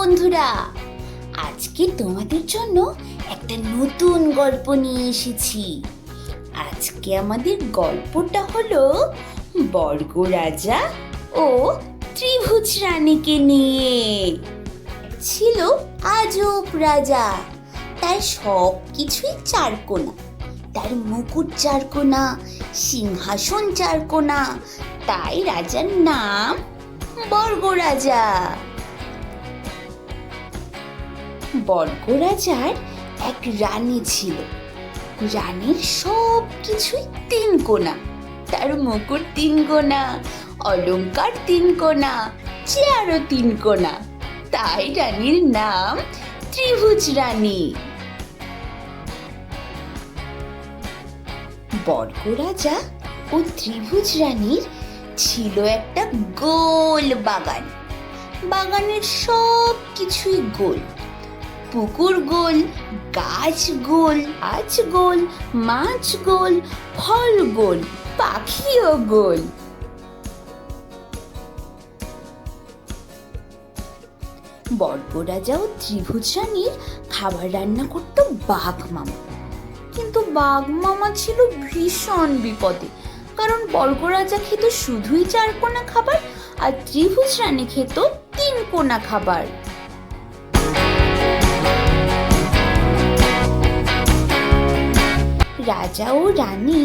বন্ধুরা। আজকে তোমাদের জন্য একটা নতুন গল্প নিয়ে এসেছি। আজকে আমাদের গল্পটা হলো বর্গ রাজা ও ত্রিভুজ রানীকে নিয়ে। ছিল আজব রাজা। তার সব কিছুই চারকোনা। তার মুকুট চারকোনা, সিংহাসন চারকোনা। তাই রাজার নাম বর্গ রাজা বর্গ রাজার এক রানী ছিল। রানীর সব কিছুই তিন কোনা তার মুকুট তিন কোনা অলংকার তিন কোনা চেয়ারও তিন কোনা তাই রানীর নাম ত্রিভুজ রানী। বর্গ রাজা ও ত্রিভুজ রানীর ছিল একটা গোল বাগান। বাগানের সব কিছুই গোল। পুকুর গোল, গাছ গোল আজ গোল, মাছ গোল, ফল গোল, পাখিও গোল। বর্গরাজা ও ত্রিভুজ রানীর, খাবার রান্না করত বাঘ মামা। কিন্তু বাঘ মামা ছিল ভীষণ বিপদে, কারণ বর্গরাজা খেত শুধুই চার কোনা খাবার আর ত্রিভুজ রানী খেত তিন কোনা খাবার। রাজা ও রানী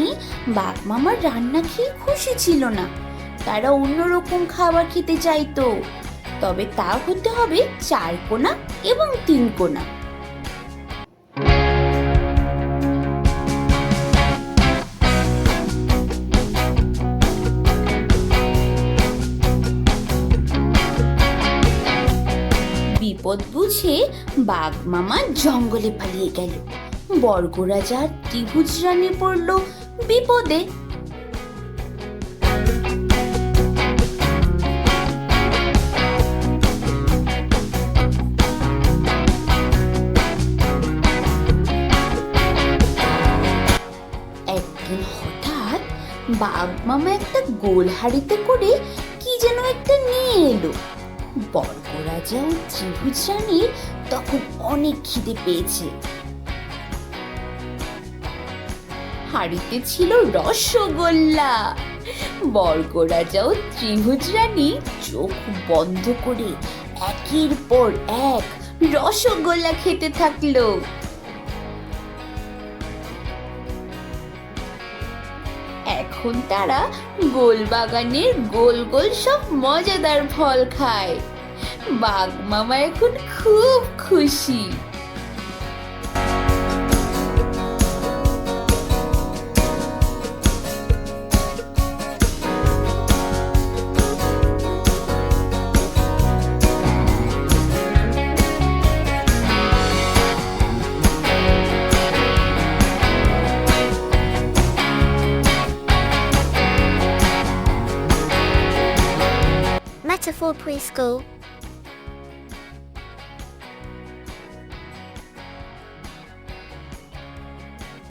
বাঘ মামার রান্না খেয়ে খুশি ছিল না। তারা অন্যরকম খাবার খেতে চাইতো। তবে তা হতে হবে চার কোনা এবং তিন কোনা। বিপদ বুঝে বাঘ মামা জঙ্গলে পালিয়ে গেল। বর্গরাজার ত্রিভুজ রানী পড়ল বিপদে। একদিন হঠাৎ বাঘ মামা একটা গোল হাড়িতে করে কি যেন একটা নিয়ে এলো। বর্গরাজা ও ত্রিভুজ রানীর তখন অনেক খিদে পেয়েছে। হাড়িতে ছিল রসগোল্লা। বর্গরাজা ও ত্রিভুজ রানী চোখ বন্ধ করে একের পর এক রসগোল্লা খেতে থাকল। এখন তারা গোল বাগানের গোল গোল সব মজাদার ফল খায়। বাঘ মামা এখন খুব খুশি। wonderful preschool.